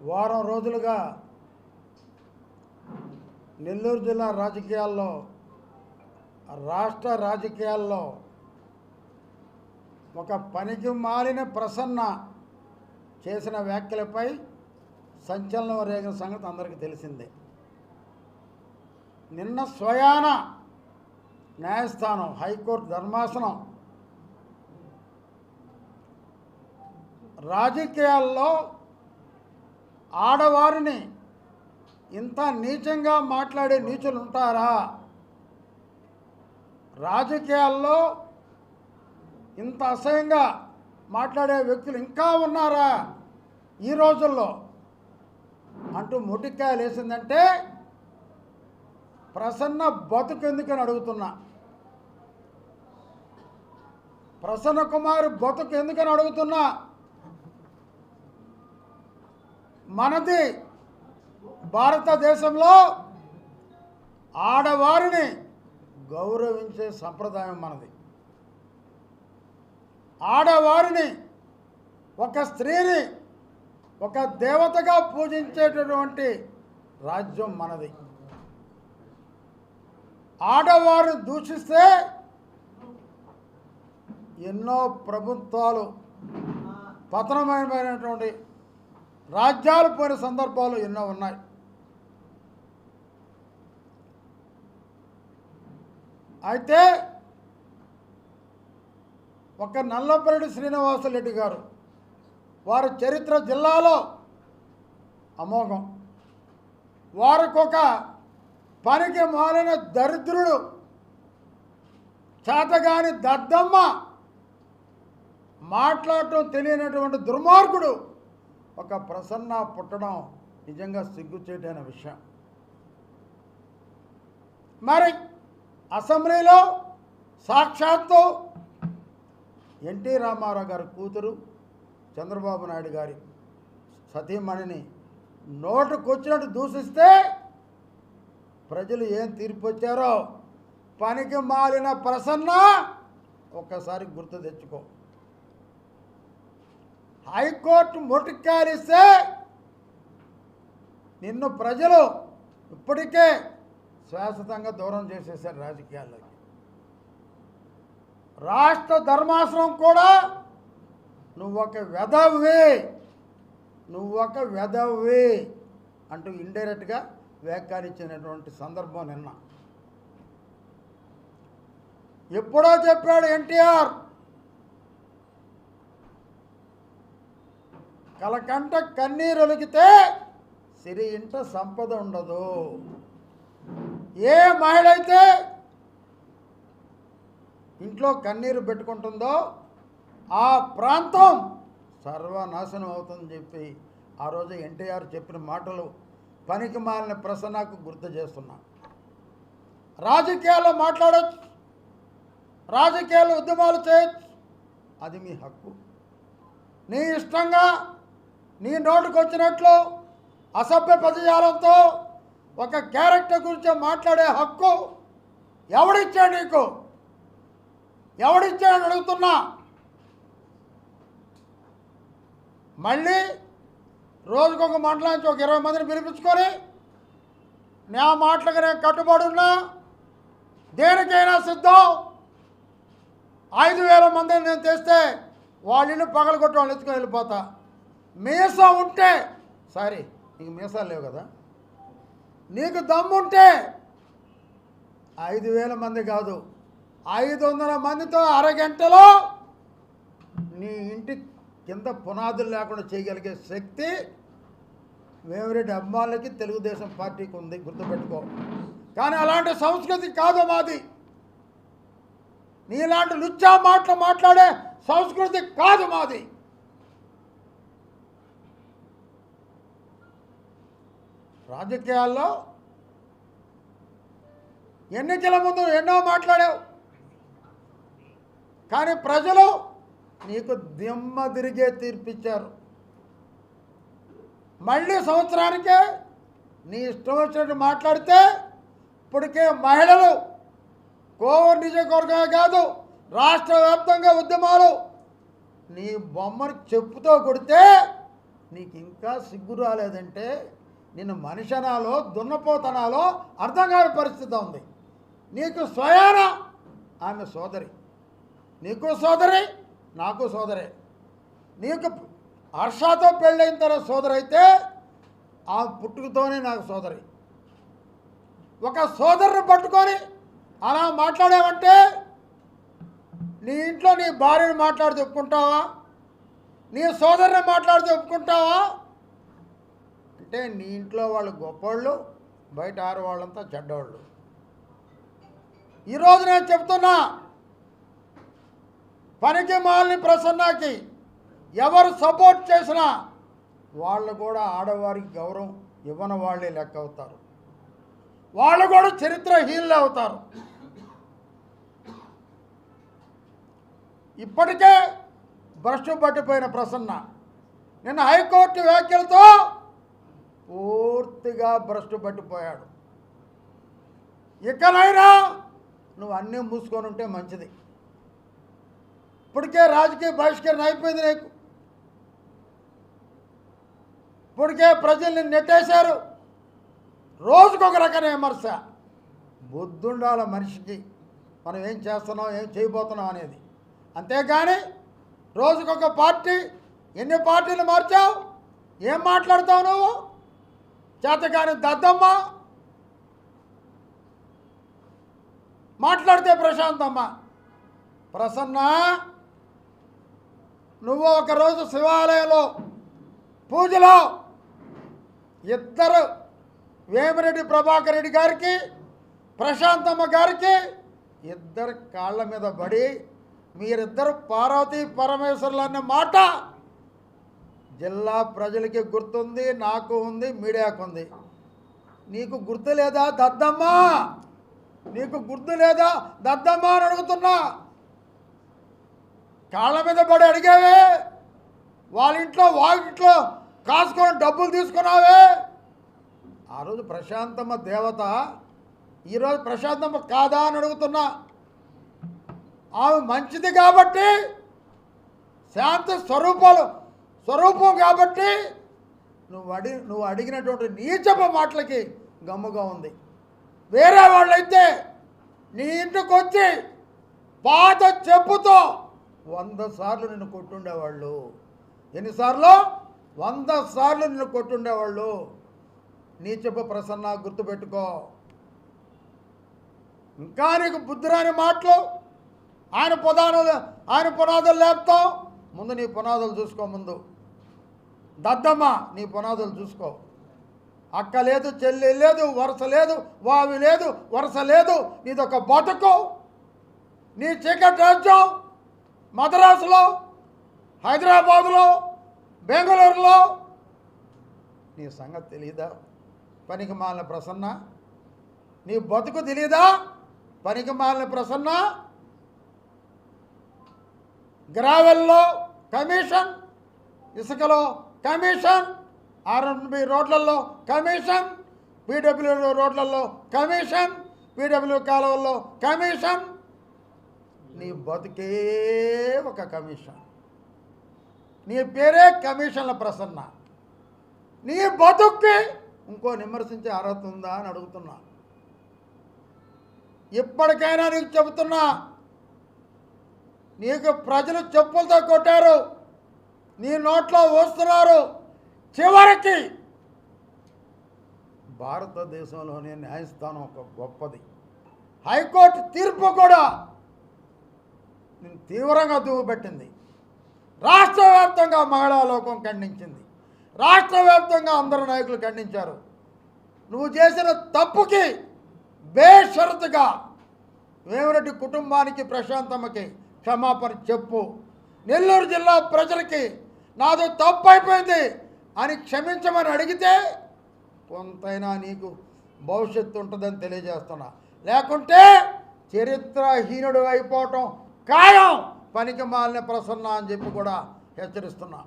వారం రోజులుగా నెల్లూరు జిల్లా రాజకీయాల్లో రాష్ట్ర రాజకీయాల్లో ఒక పనికి మారిన ప్రసన్న చేసిన వ్యాఖ్యలపై సంచలనం రేగిన సంగతి అందరికీ తెలిసిందే. నిన్న స్వయాన న్యాయస్థానం హైకోర్టు ధర్మాసనం రాజకీయాల్లో ఆడవారిని ఇంత నీచంగా మాట్లాడే నీచులు ఉంటారా? రాజకీయాల్లో ఇంత అసహ్యంగా మాట్లాడే వ్యక్తులు ఇంకా ఉన్నారా ఈ రోజుల్లో? అంటూ ముటిక్కాయలు వేసిందంటే ప్రసన్న బతుకెందుకని అడుగుతున్నా. ప్రసన్న కుమార్ బతుకు ఎందుకని అడుగుతున్నా? మనది భారతదేశంలో ఆడవారిని గౌరవించే సంప్రదాయం మనది. ఆడవారిని ఒక స్త్రీని ఒక దేవతగా పూజించేటటువంటి రాజ్యం మనది. ఆడవారు దూషిస్తే ఎన్నో ప్రభుత్వాలు పతనమైనటువంటి రాజ్యాలు పోయిన సందర్భాలు ఎన్నో ఉన్నాయి. అయితే ఒక నల్లపరెడ్డి శ్రీనివాసరెడ్డి గారు వారి చరిత్ర జిల్లాలో అమోఘం. వారికొక పనికి మాలిన దరిద్రుడు చేతగాని దద్దమ్మ మాట్లాడటం తెలియనటువంటి దుర్మార్గుడు ఒక ప్రసన్న పుట్టడం నిజంగా సిగ్గుచేటైన విషయం. మరి అసెంబ్లీలో సాక్షాత్తు ఎన్టీ రామారావు గారి కూతురు చంద్రబాబు నాయుడు గారి సతీమణిని నోటుకొచ్చినట్టు దూషిస్తే ప్రజలు ఏం తీర్పు వచ్చారో పనికి మాలిన ప్రసన్న ఒక్కసారి గుర్తు తెచ్చుకో. హైకోర్టు మొటికారిస్తే నిన్ను ప్రజలు ఇప్పటికే శాశ్వతంగా దూరం చేసేసారు రాజకీయాల్లోకి. రాష్ట్ర ధర్మాసనం కూడా నువ్వొక నువ్వు నువ్వొక వెధవి అంటూ ఇండైరెక్ట్గా వ్యాఖ్యానించినటువంటి సందర్భం నిన్న. ఎప్పుడో చెప్పాడు ఎన్టీఆర్ కలకంట కన్నీరు ఒలికితే సిరి ఇంట సంపద ఉండదు. ఏ మహిళ అయితే ఇంట్లో కన్నీరు పెట్టుకుంటుందో ఆ ప్రాంతం సర్వనాశనం అవుతుందని చెప్పి ఆ రోజు ఎన్టీఆర్ చెప్పిన మాటలు పనికి మాలిన ప్రసన్నకు గుర్తు చేస్తున్నా. రాజకీయాల్లో మాట్లాడచ్చు. రాజకీయాలు ఉద్యమాలు చేయొచ్చు. అది మీ హక్కు. నీ ఇష్టంగా నీ నోటుకు వచ్చినట్లు అసభ్య పదజాలంతో ఒక క్యారెక్టర్ గురించి మాట్లాడే హక్కు ఎవడిచ్చాడు నీకు? ఎవడిచ్చాడని అడుగుతున్నా? మళ్ళీ రోజుకొక మండలం నుంచి ఒక ఇరవై మందిని పిలిపించుకొని నా మాటలకు నేను కట్టుబడున్నా దేనికైనా సిద్ధం? ఐదు వేల మందిని నేను తెస్తే వాళ్ళ ఇల్లు పగలగొట్టి వాళ్ళు ఎత్తుకొని వెళ్ళిపోతా. మీసం ఉంటే సారీ నీకు మీసాలు లేవు కదా. నీకు దమ్ముంటే ఐదు వేల మంది కాదు ఐదు వందల మందితో అరగంటలో నీ ఇంటి కింద పునాదులు లేకుండా చేయగలిగే శక్తి వేమిరెడ్డి అమ్మాలకి తెలుగుదేశం పార్టీకి ఉంది గుర్తుపెట్టుకో. కానీ అలాంటి సంస్కృతి కాదు మాది. నీలాంటి లుచ్చా మాటలు మాట్లాడే సంస్కృతి కాదు మాది. రాజకీయాల్లో ఎన్నికల ముందు ఎన్నో మాట్లాడావు. కానీ ప్రజలు నీకు దిమ్మ తిరిగే తీర్పిచ్చారు. మళ్ళీ సంవత్సరానికే నీ ఇష్టం వచ్చినట్టు మాట్లాడితే ఇప్పటికే మహిళలు కోవూరు నియోజకవర్గమే కాదు రాష్ట్ర వ్యాప్తంగా ఉద్యమాలు నీ బొమ్మను చెప్పుతో కొడితే నీకు ఇంకా సిగ్గు రాలేదంటే నిన్ను మనిషనాలో దున్నపోతనాలో అర్థం కాని పరిస్థితి ఉంది. నీకు స్వయాన ఆమె సోదరి. నీకు సోదరి నాకు సోదరే. నీకు హర్షతో పెళ్ళైన తర్వాత సోదరి అయితే ఆ పుట్టుకతోనే నాకు సోదరి. ఒక సోదరుని పట్టుకొని అలా మాట్లాడావంటే నీ ఇంట్లో నీ భార్యను మాట్లాడి చెప్పుకుంటావా నీ సోదరుని మాట్లాడి చెప్పుకుంటావా అంటే నీ ఇంట్లో వాళ్ళు గొప్పవాళ్ళు బయట ఆడవాళ్ళంతా చెడ్డవాళ్ళు ఈరోజు నేను చెప్తున్నా పనికి మాలిని ప్రసన్నకి ఎవరు సపోర్ట్ చేసినా వాళ్ళు కూడా ఆడవారికి గౌరవం ఇవ్వని వాళ్ళే లెక్క అవుతారు. వాళ్ళు కూడా చరిత్రహీనులు అవుతారు. ఇప్పటికే భ్రష్టు పట్టిపోయిన ప్రసన్న. నిన్న హైకోర్టు వ్యాఖ్యలతో పూర్తిగా భ్రష్టు పట్టిపోయాడు. ఇకనైనా నువ్వు అన్నీ మూసుకొని ఉంటే మంచిది. ఇప్పటికే రాజకీయ బహిష్కరణ అయిపోయింది నీకు. ఇప్పటికే ప్రజల్ని నెట్టేశారు. రోజుకొక రకమైన విమర్శ. బుద్ధుండాల మనిషికి మనం ఏం చేస్తున్నాం ఏం చేయబోతున్నాం అనేది. అంతేగాని రోజుకొక పార్టీ ఎన్ని పార్టీలు మార్చావు? ఏం మాట్లాడతావు నువ్వు? చేతగాని దద్దమ్మ మాట్లాడితే ప్రశాంతమ్మ ప్రసన్న నువ్వు ఒకరోజు శివాలయంలో పూజలో ఇద్దరు వేమిరెడ్డి ప్రభాకర్ రెడ్డి గారికి ప్రశాంతమ్మ గారికి ఇద్దరు కాళ్ళ మీద పడి మీరిద్దరు పార్వతీ పరమేశ్వరులు అనే మాట జిల్లా ప్రజలకి గుర్తుంది నాకు ఉంది మీడియాకు ఉంది. నీకు గుర్తు లేదా దద్దమ్మా? నీకు గుర్తు లేదా దద్దమ్మా అని అడుగుతున్నా. కాళ్ళ మీద పడి అడిగావే? వాళ్ళ ఇంట్లో వాళ్ళ ఇంట్లో కాసుకొని డబ్బులు తీసుకున్నావే? ఆ రోజు ప్రశాంతమ్మ దేవత ఈరోజు ప్రశాంతమ్మ కాదా అని అడుగుతున్నా. ఆమె మంచిది కాబట్టి శాంతి స్వరూపాలు స్వరూపం కాబట్టి నువ్వు అడి నువ్వు అడిగినటువంటి నీచప మాటలకి గమ్ముగా ఉంది. వేరే వాళ్ళైతే నీ ఇంటికి వచ్చి పాత చెప్పుతో వంద సార్లు నిన్ను కొట్టుండేవాళ్ళు. ఎన్నిసార్లు వంద సార్లు నిన్ను కొట్టుండేవాళ్ళు. నీ చెప్పు ప్రసన్న గుర్తుపెట్టుకో. ఇంకా నీకు బుద్ధిరాని మాటలు ఆయన పునాదులు ఆయన పునాదులు లేపుతావు. ముందు నీ పునాదులు చూసుకో ముందు. దద్దమ్మ నీ పునాదులు చూసుకో. అక్క లేదు చెల్లి లేదు వరుస లేదు వావి లేదు వరుస లేదు నీదొక బతుకు. నీ చీకటి రాజ్యం మద్రాసులో హైదరాబాదులో బెంగళూరులో. నీ సంగతి తెలియదా పనికి మాలిన ప్రసన్న. నీ బతుకు తెలియదా పనికి మాలిన ప్రసన్న. గ్రావెల్లో కమిషన్ ఇసుకలో కమిషన్ ఆర్ఎన్బి రోడ్లలో కమిషన్ పీడబ్ల్యూ రోడ్లలో కమిషన్ పీడబ్ల్యూ కాలువల్లో కమిషన్. నీ బతుకే ఒక కమిషన్. నీ పేరే కమిషన్ల ప్రసన్న. నీ బతుక్కి ఇంకో విమర్శించే అర్హత ఉందా అని అడుగుతున్నా. ఇప్పటికైనా నీకు చెబుతున్నా. నీకు ప్రజలు చెప్పులతో కొట్టారు. నీ నోట్లో వస్తున్నారు. చివరికి భారతదేశంలోనే న్యాయస్థానం ఒక గొప్పది. హైకోర్టు తీర్పు కూడా నేను తీవ్రంగా దువ్వుపెట్టింది. రాష్ట్ర వ్యాప్తంగా మహిళా లోకం ఖండించింది. రాష్ట్ర వ్యాప్తంగా అందరు నాయకులు ఖండించారు. నువ్వు చేసిన తప్పుకి బేషరతుగా వేమిరెడ్డి కుటుంబానికి ప్రశాంతమ్మకి క్షమాపణ చెప్పు. నెల్లూరు జిల్లా ప్రజలకి నాది తప్పు అయిపోయింది అని క్షమించమని అడిగితే కొంతైనా నీకు భవిష్యత్తు ఉంటుందని తెలియజేస్తున్నా. లేకుంటే చరిత్రహీనుడు అయిపోవటం ఖాయం. పనికి మాలిన ప్రసన్న అని చెప్పి కూడా హెచ్చరిస్తున్నా.